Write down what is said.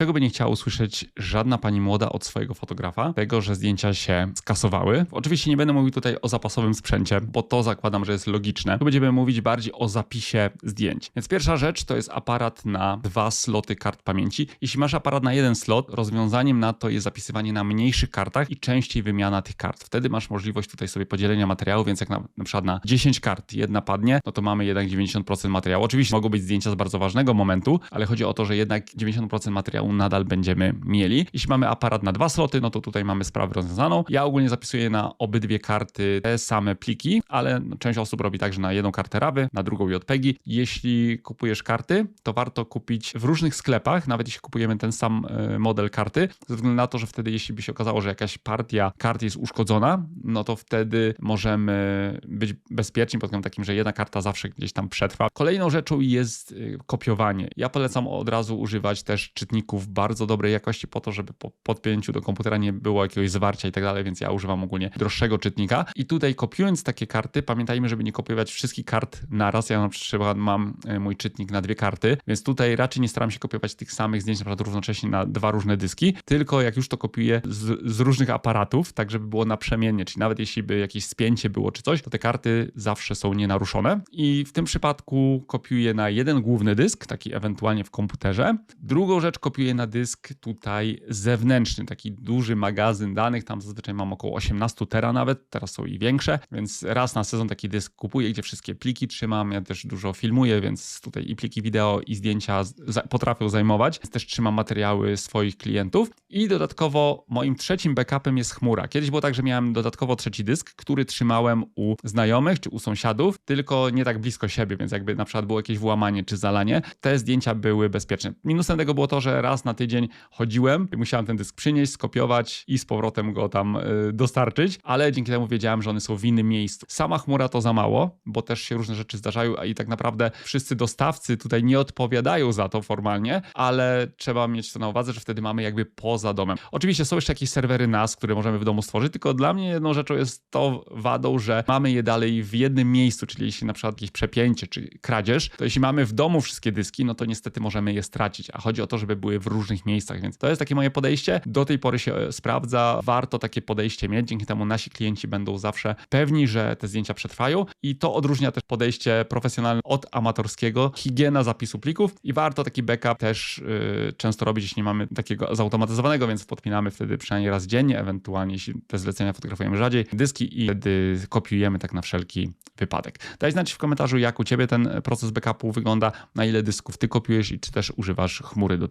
Czego by nie chciała usłyszeć żadna pani młoda od swojego fotografa? Tego, że zdjęcia się skasowały. Oczywiście nie będę mówił tutaj o zapasowym sprzęcie, bo to zakładam, że jest logiczne. Tu będziemy mówić bardziej o zapisie zdjęć. Więc pierwsza rzecz to jest aparat na dwa sloty kart pamięci. Jeśli masz aparat na jeden slot, rozwiązaniem na to jest zapisywanie na mniejszych kartach i częściej wymiana tych kart. Wtedy masz możliwość tutaj sobie podzielenia materiału, więc jak na, na przykład na 10 kart jedna padnie, no to mamy jednak 90% materiału. Oczywiście mogą być zdjęcia z bardzo ważnego momentu, ale chodzi o to, że jednak 90% materiału nadal będziemy mieli. Jeśli mamy aparat na dwa sloty, no to tutaj mamy sprawę rozwiązaną. Ja ogólnie zapisuję na obydwie karty te same pliki, ale część osób robi tak, że na jedną kartę RAWy, na drugą JPEGi. Jeśli kupujesz karty, to warto kupić w różnych sklepach, nawet jeśli kupujemy ten sam e, model karty, ze względu na to, że wtedy jeśli by się okazało, że jakaś partia kart jest uszkodzona, no to wtedy możemy być bezpieczni pod kątem takim, że jedna karta zawsze gdzieś tam przetrwa. Kolejną rzeczą jest y, kopiowanie. Ja polecam od razu używać też czytników bardzo dobrej jakości po to, żeby po podpięciu do komputera nie było jakiegoś zwarcia i tak dalej, więc ja używam ogólnie droższego czytnika. I tutaj kopiując takie karty, pamiętajmy, żeby nie kopiować wszystkich kart naraz. Ja na przykład mam y, mój czytnik na dwie karty, więc tutaj raczej nie staram się kopiować tych samych zdjęć na przykład równocześnie na dwa różne dyski, tylko jak już to kopiuję z, z różnych aparatów, tak żeby było naprzemiennie, czyli nawet jeśli by jakieś spięcie było czy coś, to te karty zawsze są nienaruszone. I w tym przypadku kopiuję na jeden główny dysk, taki ewentualnie w komputerze. Drugą rzecz kopiuję na dysk tutaj zewnętrzny, taki duży magazyn danych, tam zazwyczaj mam około 18 tera nawet, teraz są i większe, więc raz na sezon taki dysk kupuję, gdzie wszystkie pliki trzymam, ja też dużo filmuję, więc tutaj i pliki wideo i zdjęcia potrafią zajmować, też trzymam materiały swoich klientów i dodatkowo moim trzecim backupem jest chmura. Kiedyś było tak, że miałem dodatkowo trzeci dysk, który trzymałem u znajomych czy u sąsiadów, tylko nie tak blisko siebie, więc jakby na przykład było jakieś włamanie czy zalanie, te zdjęcia były bezpieczne. Minusem tego było to, że raz na tydzień chodziłem musiałem ten dysk przynieść, skopiować i z powrotem go tam y, dostarczyć, ale dzięki temu wiedziałem, że one są w innym miejscu. Sama chmura to za mało, bo też się różne rzeczy zdarzają i tak naprawdę wszyscy dostawcy tutaj nie odpowiadają za to formalnie, ale trzeba mieć to na uwadze, że wtedy mamy jakby poza domem. Oczywiście są jeszcze jakieś serwery NAS, które możemy w domu stworzyć, tylko dla mnie jedną rzeczą jest to wadą, że mamy je dalej w jednym miejscu, czyli jeśli na przykład jakieś przepięcie czy kradzież, to jeśli mamy w domu wszystkie dyski, no to niestety możemy je stracić, a chodzi o to, żeby były w różnych miejscach, więc to jest takie moje podejście. Do tej pory się e, sprawdza, warto takie podejście mieć, dzięki temu nasi klienci będą zawsze pewni, że te zdjęcia przetrwają i to odróżnia też podejście profesjonalne od amatorskiego, higiena zapisu plików i warto taki backup też yy, często robić, jeśli nie mamy takiego zautomatyzowanego, więc podpinamy wtedy przynajmniej raz dziennie, ewentualnie jeśli te zlecenia fotografujemy rzadziej, dyski i wtedy kopiujemy tak na wszelki wypadek. Daj znać w komentarzu, jak u Ciebie ten proces backupu wygląda, na ile dysków Ty kopiujesz i czy też używasz chmury do tego.